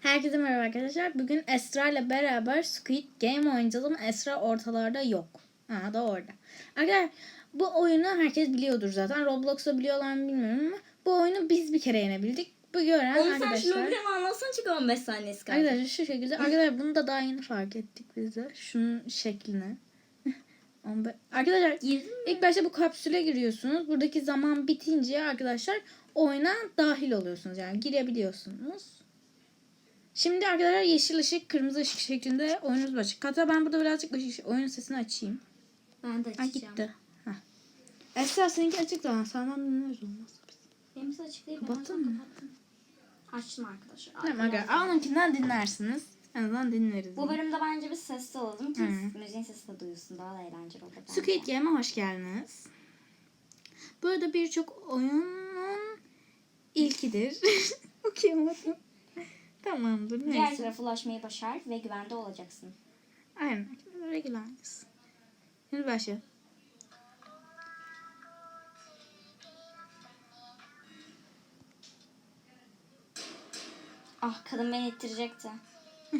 Herkese merhaba arkadaşlar. Bugün Esra ile beraber Squid Game oynayacağız ama Esra ortalarda yok. Ha da orada. Arkadaşlar bu oyunu herkes biliyordur zaten. Roblox'ta biliyorlar mı bilmiyorum ama bu oyunu biz bir kere yenebildik. Bu gören sen arkadaşlar. şunu bir anlatsana çünkü 15 saniyesi kaldı. Arkadaşlar şu şekilde. Arkadaşlar bunu da daha yeni fark ettik biz de. Şunun şeklini. Arkadaşlar? İlk başta bu kapsüle giriyorsunuz. Buradaki zaman bitince arkadaşlar oyuna dahil oluyorsunuz. Yani girebiliyorsunuz. Şimdi arkadaşlar yeşil ışık, kırmızı ışık şeklinde oyunumuz başlıyor. Hatta ben burada birazcık ışık, oyun sesini açayım. Ben de Ha açacağım. gitti. Heh. Esra seninki açık da senden dinleriz olmaz. Benimsi açık değil. Kapattın mı? Kapattım. Açtım arkadaşlar. Tamam arkadaşlar. Onunkinden dinlersiniz. En azından dinleriz. Bu bölümde bence bir sesli olalım ki Hı. müziğin sesi de duyulsun. Daha da eğlenceli olur. Squid Game'e hoş geldiniz. Burada birçok oyunun ilkidir. Okuyamadım. Tamamdır. Diğer Neyse. tarafa ulaşmayı başar ve güvende olacaksın. Aynen. Regularız. Şimdi başla. Ah kadın beni ittirecekti.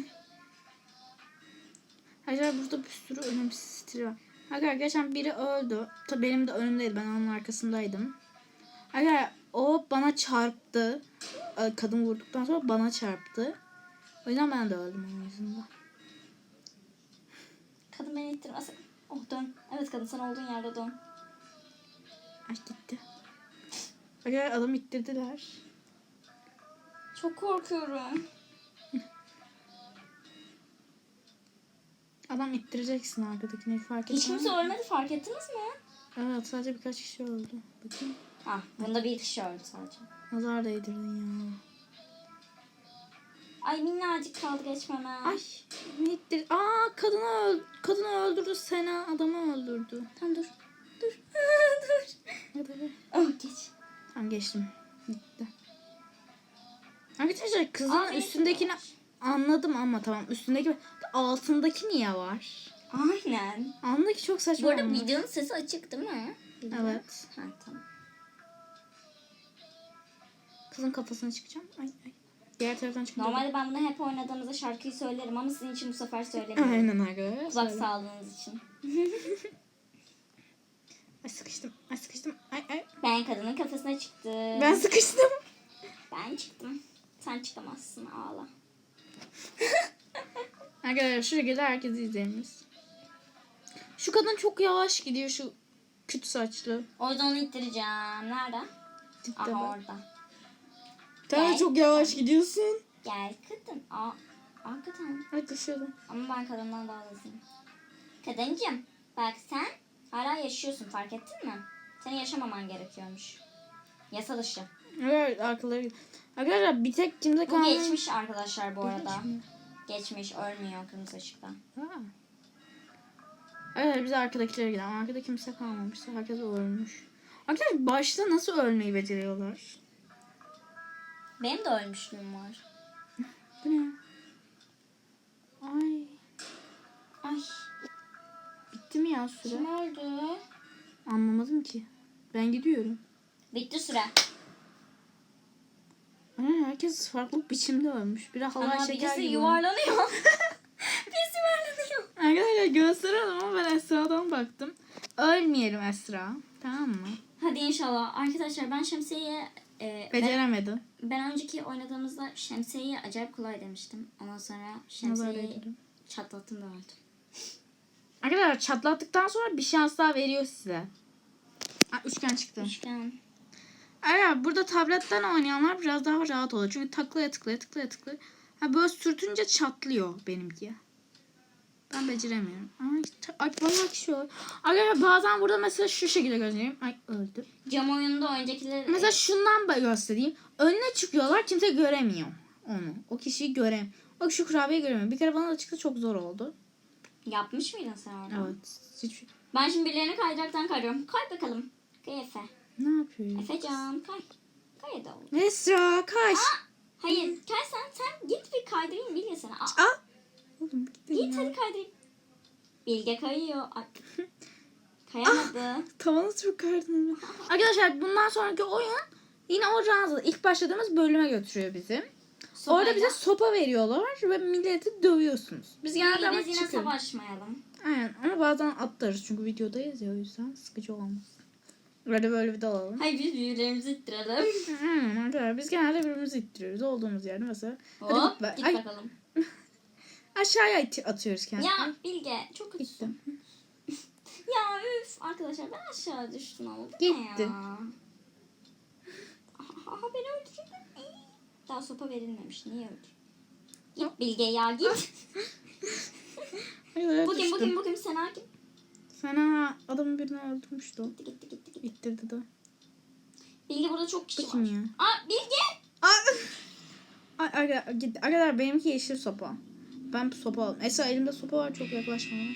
Arkadaşlar burada bir sürü ölüm stili var. Arkadaşlar geçen biri öldü. Tabii benim de önümdeydi. Ben onun arkasındaydım. Arkadaşlar o bana çarptı. Ee, Kadın vurduktan sonra bana çarptı. O yüzden ben de öldüm onun yüzünden. Kadın beni ittirmez. Oh dön. Evet kadın sen olduğun yerde dön. Ay gitti. Arkadaşlar adam ittirdiler. Çok korkuyorum. Adam ittireceksin arkadakini fark etmez. Hiç kimse ölmedi fark ettiniz mi? Evet sadece birkaç kişi öldü. Bakayım. Ah bunda bir kişi öldü sadece. Nazar değdirdin ya. Ay minnacık kaldı geçmeme. Ay ne ittir? Aa kadını öl kadını öldürdü Sena adamı öldürdü. Tamam dur. Dur. dur. Hadi hadi. Oh geç. Tamam geçtim. Gitti. Arkadaşlar kızın Aa, üstündekini anladım ama tamam üstündeki altındaki niye var? Aynen. Altındaki çok saçma. Bu arada olmuş. videonun sesi açık değil mi? Evet. Ha tamam. Kızın kafasına çıkacağım. Ay ay. Diğer taraftan çıkınca. Normalde ben bunu hep oynadığımızda şarkıyı söylerim ama sizin için bu sefer söylemiyorum. Aynen arkadaşlar. Kulak sağlığınız için. Ay sıkıştım. Ay sıkıştım. Ay ay. Ben kadının kafasına çıktım. Ben sıkıştım. Ben çıktım. Sen çıkamazsın ağla. Arkadaşlar şu şekilde herkes izleyiniz. Şu kadın çok yavaş gidiyor şu küt saçlı. O yüzden onu ittireceğim. Nerede? Aha bak. orada. Sen de Gel. çok yavaş gidiyorsun. Gel kadın. Aa, hakikaten. Ay düşüyordum. Ama ben kadından daha hızlıyım. Kadıncım bak sen hala yaşıyorsun fark ettin mi? Senin yaşamaman gerekiyormuş. Yasa dışı. Evet arkaları. Arkadaşlar bir tek kimde Bu geçmiş arkadaşlar bu arada. Geçmiş. Geçmiş ölmüyor kırmızı ışıkta. Ha. Evet biz arkadakilere gidelim. Arkada kimse kalmamış. Herkes ölmüş. Arkadaşlar başta nasıl ölmeyi beceriyorlar? Benim de ölmüşlüğüm var. Bu ne? Ay. Ay Bitti mi ya süre? kim öldü? Anlamadım ki. Ben gidiyorum. Bitti süre. Ay, herkes farklı biçimde ölmüş. Biri halay Ama şeker gibi. yuvarlanıyor. birisi yuvarlanıyor. Arkadaşlar gösterelim ama ben Esra'dan baktım. Ölmeyelim Esra. Tamam mı? Hadi inşallah. Arkadaşlar ben şemsiyeye e, ben, ben önceki oynadığımızda şemsiyeyi acayip kolay demiştim. Ondan sonra şemsiyeyi çatlattım da öldüm. Arkadaşlar çatlattıktan sonra bir şans daha veriyor size. Ha, üçgen çıktı. Üçgen. Arkadaşlar burada tabletten oynayanlar biraz daha rahat oluyor. Çünkü taklaya tıklaya tıklaya tıklaya. Ha böyle sürtünce çatlıyor benimki. Ben beceremiyorum. Ay, ay vallahi öldü. Arkadaşlar bazen burada mesela şu şekilde göstereyim. Ay öldü. Cam oyununda öncekiler Mesela şundan da göstereyim. Önüne çıkıyorlar kimse göremiyor onu. O kişiyi göremiyor. Bak şu kurabiye göremiyor. Bir kere bana da çıktı çok zor oldu. yapmış mıydın sen orada? Evet. Hiç... Ben şimdi birilerini kaydıraktan kayıyorum. Kay bakalım. Kay Efe. Ne yapıyor? Efe can kay. Kay da oğlum. Esra kaç. Hayır kay sen sen git bir kaydırayım Bilge sana. Aa, Aa. Oğlum gittin git ya. hadi kaydırayım. Bilge kayıyor. Ay. Kayamadı. Tavana çok kardın. Arkadaşlar bundan sonraki oyun yine o ranza ilk başladığımız bölüme götürüyor bizi. Sopayla. Orada bize sopa veriyorlar ve milleti dövüyorsunuz. Biz genelde ama yine çıkıyoruz. savaşmayalım. Aynen ama bazen atlarız çünkü videodayız ya o yüzden sıkıcı olmaz. Böyle böyle bir dalalım. Hayır biz birbirlerimizi ittirelim. Hmm, arkadaşlar biz genelde birbirimizi ittiriyoruz. Olduğumuz yerde mesela. Hadi Hop git be. git Ay. bakalım. Aşağıya it- atıyoruz kendimizi. Ya Bilge çok kötüsün. Gittim. Ya üf arkadaşlar ben aşağı düştüm ama bu ne Gitti. ya? Aha beni öldürecekler. Ay. Daha sopa verilmemiş. Niye öldü? Git Bilge ya git. Hayır, bugün bugün bugün sen hakim. Sana adamın birini öldürmüştü o. Gitti gitti gitti. gitti. İttirdi de. Bilge burada çok kişi Bu kim var. ya? Aa Bilge. Ay, arkadaşlar, git. Arkadaşlar benimki yeşil sopa. Ben sopa aldım. Esra elimde sopa var çok yaklaşma bana.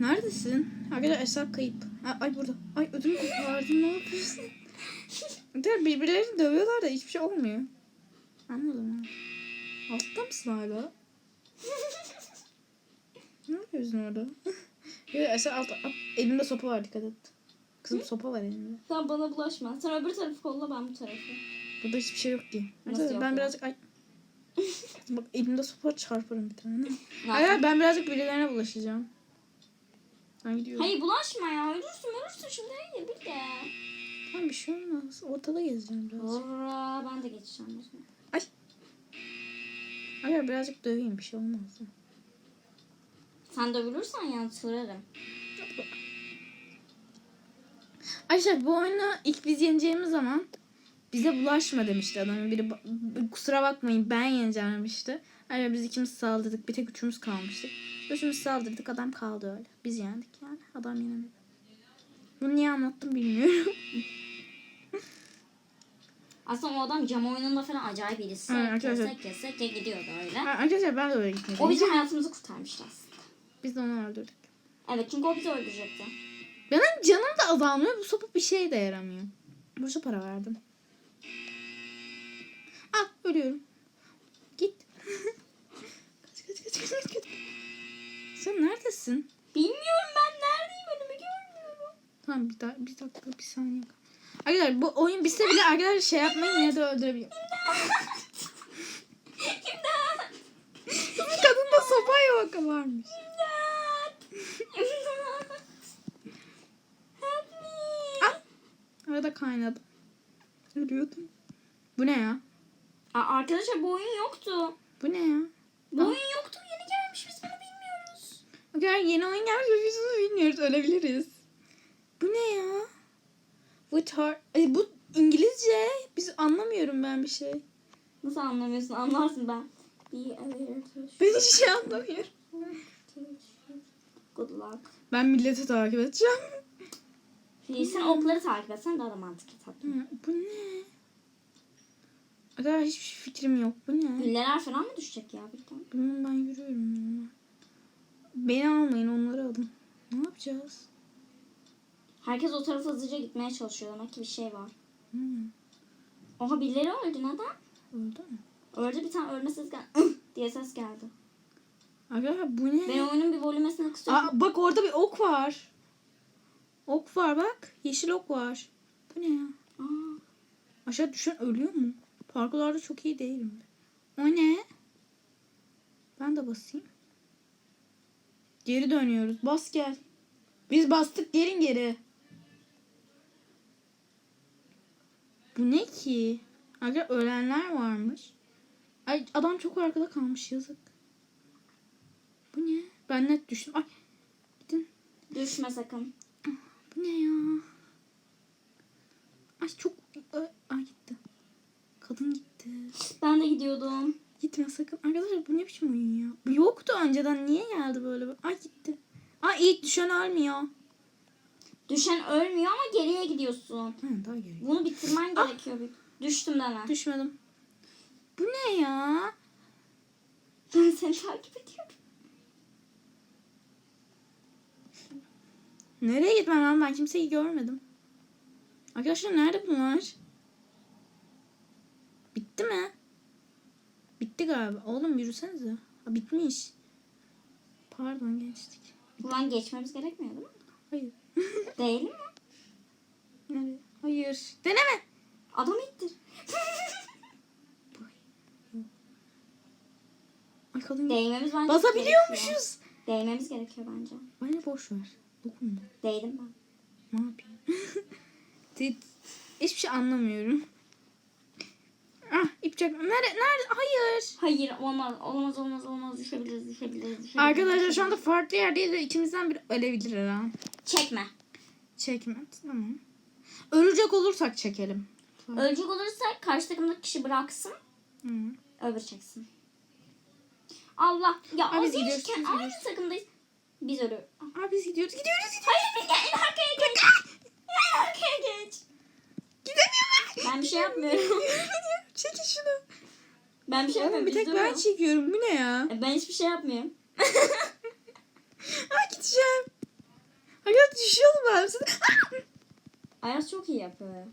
Neredesin? Arkadaşlar Esra kayıp. Ay, ay burada. Ay ödümü kopardın ne yapıyorsun? Birbirlerini dövüyorlar da hiçbir şey olmuyor. Anladım. Altta mısın hala? ne yapıyorsun orada? Ya Esra altta. Al, Elimde sopa var dikkat et. Kızım sopa var elimde. Sen bana bulaşma. Sen öbür tarafı kolla ben bu tarafı. Burada hiçbir şey yok ki. Nasıl yok ben birazcık ay. Bak elimde sopa çarparım bir tane. Yapayım? ben birazcık birilerine bulaşacağım. Ben gidiyorum. Hayır bulaşma ya. Ölürsün ölürsün şimdi. Hayır Bilge. Tamam bir şey olmaz. Ortada gezeceğim biraz. Ora ben de geçeceğim. Ay. Hayır birazcık döveyim bir şey olmaz. Sen dövülürsen yani sırarım. Arkadaşlar bu oyunu ilk biz yeneceğimiz zaman bize bulaşma demişti adamın biri. Kusura bakmayın ben yeneceğim demişti. Hayır biz ikimiz saldırdık. Bir tek üçümüz kalmıştık. Üçümüz saldırdık adam kaldı öyle. Biz yendik yani. Adam yenemedi. Bunu niye anlattım bilmiyorum. Aslında o adam cam oyununda falan acayip birisi. Evet, arkadaşlar. Kesek kesek gidiyordu öyle. Ha, Arkadaşlar ben de öyle gitmedim. O bizim hayatımızı kurtarmıştı aslında. Biz de onu öldürdük. Evet çünkü o bizi öldürecekti. Benim canım da azalmıyor. Bu sopa bir şey de yaramıyor. Boşa para verdim. Ölüyorum. Git. kaç kaç kaç kaç kaç. Sen neredesin? Bilmiyorum ben neredeyim önümü görmüyorum. Tamam bir, daha, bir dakika bir saniye. Arkadaşlar bu oyun bitse bile arkadaşlar şey yapmayın yine de öldürebilirim. Kadında sopa yok varmış. Ah! Arada kaynadım. Ölüyordum. Bu ne ya? Aa, arkadaşlar bu oyun yoktu. Bu ne ya? Bu oyun yoktu yeni gelmiş biz bunu bilmiyoruz. Arkadaşlar yeni oyun gelmiş biz bunu bilmiyoruz. Ölebiliriz. Bu ne ya? With her... Ay, bu İngilizce. Biz anlamıyorum ben bir şey. Nasıl anlamıyorsun anlarsın ben. Ben hiç şey anlamıyorum. Good luck. Ben milleti takip edeceğim. Sen okları takip etsen daha da mantıklı tatlım. Hı, Bu ne? Arkadaşlar hiçbir fikrim yok. Bu ne? Gülleler falan mı düşecek ya birden? Bilmem ben yürüyorum. normal. Beni almayın onları alın. Ne yapacağız? Herkes o tarafa hızlıca gitmeye çalışıyor. Demek ki bir şey var. Hı, Oha birileri öldü neden? öldü mü? Öldü bir tane ölme ses geldi. diye ses geldi. Arkadaşlar bu ne? Ben oyunun bir volümesini kısıyorum. Aa, bak orada bir ok var. Ok var bak. Yeşil ok var. Bu ne ya? Aa, Aşağı düşen ölüyor mu? Parkurlarda çok iyi değilim. O ne? Ben de basayım. Geri dönüyoruz. Bas gel. Biz bastık gelin geri. Bu ne ki? Aga ölenler varmış. Ay adam çok arkada kalmış yazık. Bu ne? Ben net düştüm. Ay gidin. düşme sakın. Bu ne ya? Ay çok... Ay gitti. Kadın gitti. Ben de gidiyordum. Gitme sakın. Arkadaşlar bu ne biçim oyun ya? Bu yoktu önceden. Niye geldi böyle? Ay gitti. Ay ilk düşen ölmüyor. Düşen ölmüyor ama geriye gidiyorsun. Ha, daha geri. Bunu bitirmen Ah. gerekiyor. bir- Düştüm deme. Düşmedim. Bu ne ya? Ben seni takip ediyorum. Nereye gitmem lazım? Ben kimseyi görmedim. Arkadaşlar nerede bunlar? Bitti mi? Bitti galiba. Oğlum yürüsenize. Ha, bitmiş. Pardon geçtik. Buradan geçmemiz gerekmiyor değil mi? Hayır. Değil mi? Hayır. Deneme. Adam ittir. Ay kadın. Değmemiz bence Basabiliyormuşuz. gerekiyor. Değmemiz gerekiyor bence. Bana boş ver. Dokunma. Değdim ben. Ne yapayım? Hiçbir şey anlamıyorum. Çek. Nerede? Nerede? Hayır. Hayır olmaz olmaz olmaz olmaz düşebiliriz düşebiliriz. düşebiliriz Arkadaşlar şu anda farklı yerdeyiz ve ikimizden biri ölebilir an. Çekme. Çekme. Tamam. Ölecek olursak çekelim. Ölecek olursa karşı takımdaki kişi bıraksın. Hı. Öbür çeksin. Allah. Ya Abi biz gidiyoruz, biz aynı gidiyoruz. takımdayız. Biz ölüyoruz. Aa, biz gidiyoruz. Gidiyoruz. gidiyoruz. Hayır gel en arkaya geç. arkaya geç. Gidemiyorum. Ben bir şey yapmıyorum. Ben bir şey Oğlum yapmıyorum. bir tek ben çekiyorum. Bu ne ya? E, Ben hiçbir şey yapmıyorum. Ay gideceğim. Hayat düşüyorum ben. Ayaz çok iyi yapıyor.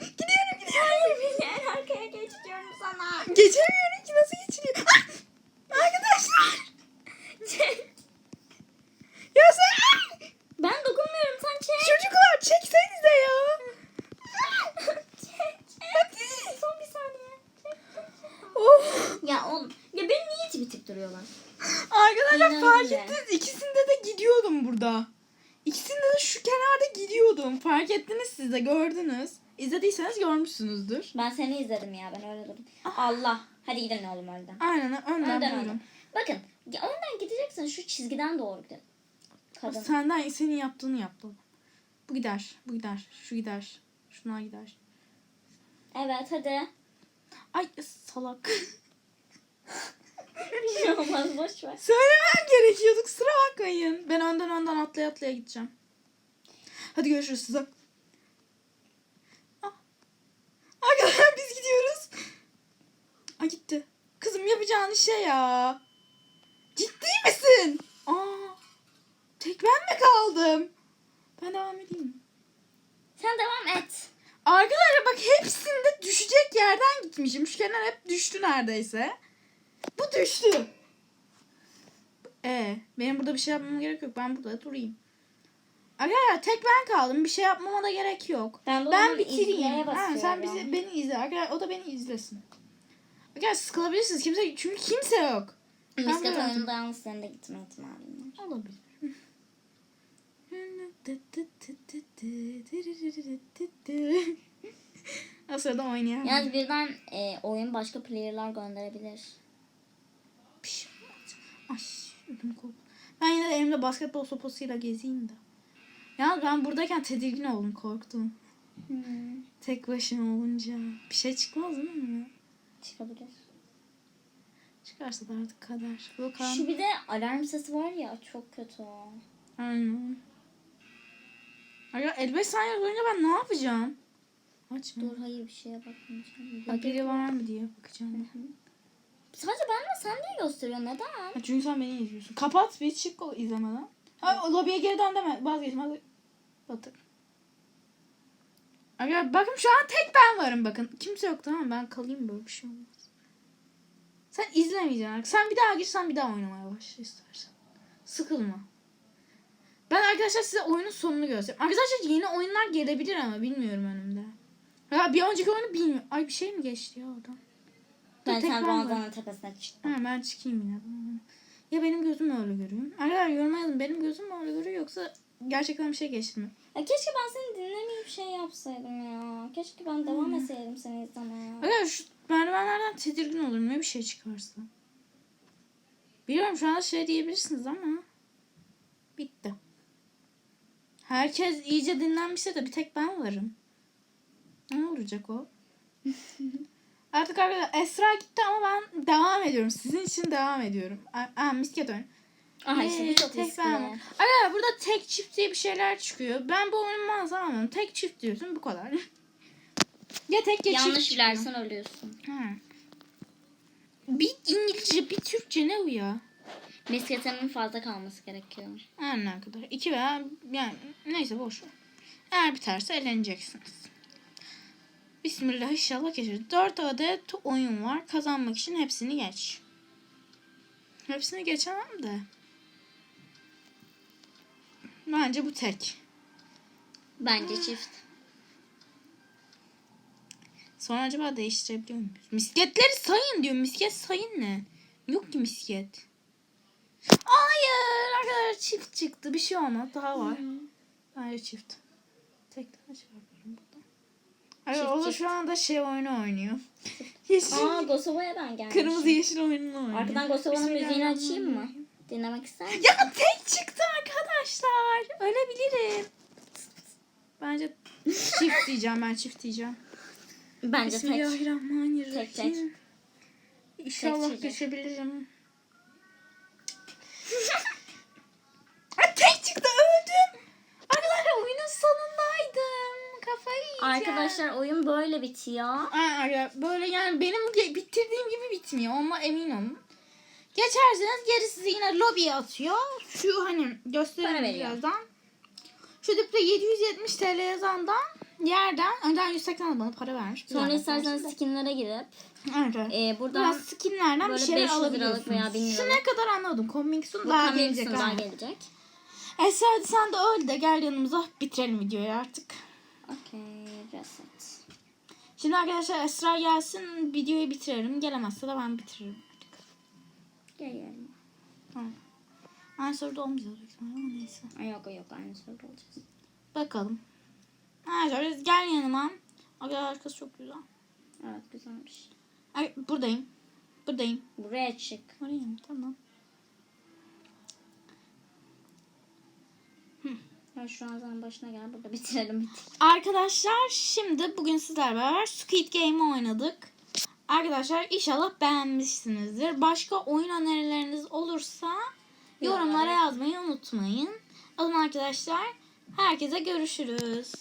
gidiyorum gidiyorum. Hayır beni en arkaya geç diyorum sana. Geçemiyorum ki nasıl geçiliyor? Ah! Arkadaşlar. Ya sen Ah! Ben dokunmuyorum sen çek. çocuklar çeksenize ya. çek. Hadi. Son bir saniye. Çek, çek, çek. Of. Ya oğlum ya beni niye itip itip duruyorlar? Ettiniz ikisinde de gidiyordum burada. İkisinde de şu kenarda gidiyordum. Fark ettiniz siz de gördünüz. İzlediyseniz görmüşsünüzdür. Ben seni izledim ya ben öyle durdum. Allah. Hadi gidelim oğlum önden. Aynen önden Önden buyurun. Bakın önden gideceksin şu çizgiden doğru gidelim. Kadın. Senden senin yaptığını yaptım. Bu gider, bu gider, şu gider, şuna gider. Evet hadi. Ay salak. Şey olmaz boş ver. Söylemem gerekiyordu kusura bakmayın. Ben önden önden atlaya atlaya gideceğim. Hadi görüşürüz size. Ah. Arkadaşlar biz gidiyoruz. Ay gitti. Kızım yapacağın şey ya. Ciddi misin? Aa. Tek ben mi kaldım? Ben devam edeyim mi? Sen devam et. Arkadaşlar bak hepsinde düşecek yerden gitmişim. Şu kenar hep düştü neredeyse. Bu düştü. E, benim burada bir şey yapmama gerek yok. Ben burada durayım. Arkadaşlar tek ben kaldım. Bir şey yapmama da gerek yok. Ben de Ben onu bitireyim. izleye Ha, sen bizi, beni izle. Arkadaşlar o da beni izlesin. Arkadaşlar siz kalabilirsiniz. Kimse, çünkü kimse yok. Misket Ben yalnız senin de gitme ihtimalin var. Olabilir. o sırada oynayalım. Yalnız birden e, oyun başka player'lar gönderebilir. Şey olmaz. Ay ödüm koptu. Ben yine de elimde basketbol sopasıyla gezeyim de. Ya ben buradayken tedirgin oldum korktum. Hmm. Tek başına olunca. Bir şey çıkmaz değil mi? Çıkabilir. Çıkarsa da artık kader. Bakalım. Şu bir de alarm sesi var ya çok kötü o. Aynen. Aga 55 saniye boyunca ben ne yapacağım? Açma. Dur hayır bir şeye bakmayacağım. Bak biri var mı diye bakacağım. Sadece ben mi sen niye gösteriyorsun neden? Ha, çünkü sen beni izliyorsun. Kapat bir çık o izlemeden. Ha, o lobiye geri dön deme. Vazgeçme. Batır. Aga bakın şu an tek ben varım bakın. Kimse yok tamam mı? Ben kalayım böyle bir şey olmaz. Sen izlemeyeceksin. Sen bir daha gir sen bir daha oynamaya başla istersen. Sıkılma. Ben arkadaşlar size oyunun sonunu göstereyim. Arkadaşlar yeni oyunlar gelebilir ama bilmiyorum önümde. Ya bir önceki oyunu bilmiyorum. Ay bir şey mi geçti ya oradan? Ben sen. Ramazan'ın tepesine çıktım. Ha, ben çıkayım yine. Ya benim gözüm öyle görüyor. Arkadaşlar yoruma yazın. Benim gözüm öyle görüyor yoksa gerçekten bir şey geçti mi? Ya keşke ben seni dinlemeyip şey yapsaydım ya. Keşke ben devam etseydim seni izlemeye. Arkadaşlar şu merdivenlerden tedirgin olurum ya bir şey çıkarsa. Biliyorum şu anda şey diyebilirsiniz ama bitti. Herkes iyice dinlenmişse de bir tek ben varım. Ne olacak o? Artık arkadaşlar Esra gitti ama ben devam ediyorum. Sizin için devam ediyorum. Aa, misket oyun. Aha Ee, bu çok tek ben. Arkadaşlar burada tek çift diye bir şeyler çıkıyor. Ben bu oyunu mağaza almıyorum. Tek çift diyorsun bu kadar. ya tek ya çift Yanlış bilersen ölüyorsun. Ha. Bir İngilizce bir Türkçe ne bu ya? Misketimin fazla kalması gerekiyor. Ne kadar. İki veya yani neyse boş ver. Eğer biterse eğleneceksiniz. Bismillah inşallah geçer. 4 adet oyun var. Kazanmak için hepsini geç. Hepsini geçemem de. Bence bu tek. Bence çift. Sonra acaba değiştirebiliyor muyuz? Misketleri sayın diyor. Misket sayın ne? Yok ki misket. Hayır arkadaşlar çift çıktı. Bir şey olmaz. Daha var. Hayır çift. Tek tane şey. Hayır Çift, o da çift. şu anda şey oyunu oynuyor. Yeşil. Aa Gosova'ya ben gelmişim. Kırmızı yeşil oyununu oynuyor. Arkadan Gosova'nın müziğini açayım mı? Dinlemek ister misin? Ya tek çıktı arkadaşlar. Ölebilirim. Bence çift diyeceğim ben çift diyeceğim. Bence tek. Bismillahirrahmanirrahim. Tek, tek. İnşallah Tek geçebilirim. Arkadaşlar oyun böyle bitiyor. Ay, ay, böyle yani benim bitirdiğim gibi bitmiyor. Ona emin olun. Geçerseniz geri sizi yine lobiye atıyor. Şu hani göstereyim birazdan. Şu dipte 770 TL yazandan yerden önden 180 bana para vermiş. Sonra Güzel. isterseniz skinlere girip Evet, evet. e, buradan Biraz skinlerden bir şeyler 500 liralık alabiliyorsunuz. veya 1000 Şu ne kadar anladım. Coming soon bu daha coming gelecek. daha gelecek. Esra sen de öl de gel yanımıza bitirelim videoyu artık. Okey reset. Şimdi arkadaşlar Esra gelsin videoyu bitirelim. Gelemezse de ben bitiririm. Geliyorum. Tamam. Aynı soruda ihtimalle ama neyse. Ay yok yok aynı soruda olacağız. Bakalım. Arkadaşlar gel yanıma. Arkadaşlar arkası çok güzel. Evet güzelmiş. Ay, buradayım. Buradayım. Buraya çık. Buradayım tamam. Ya şu an zaman başına gel burada bitirelim. bitir. Arkadaşlar şimdi bugün sizlerle beraber Squid Game oynadık. Arkadaşlar inşallah beğenmişsinizdir. Başka oyun önerileriniz olursa yorumlara Yorumlara. yazmayı unutmayın. O zaman arkadaşlar herkese görüşürüz.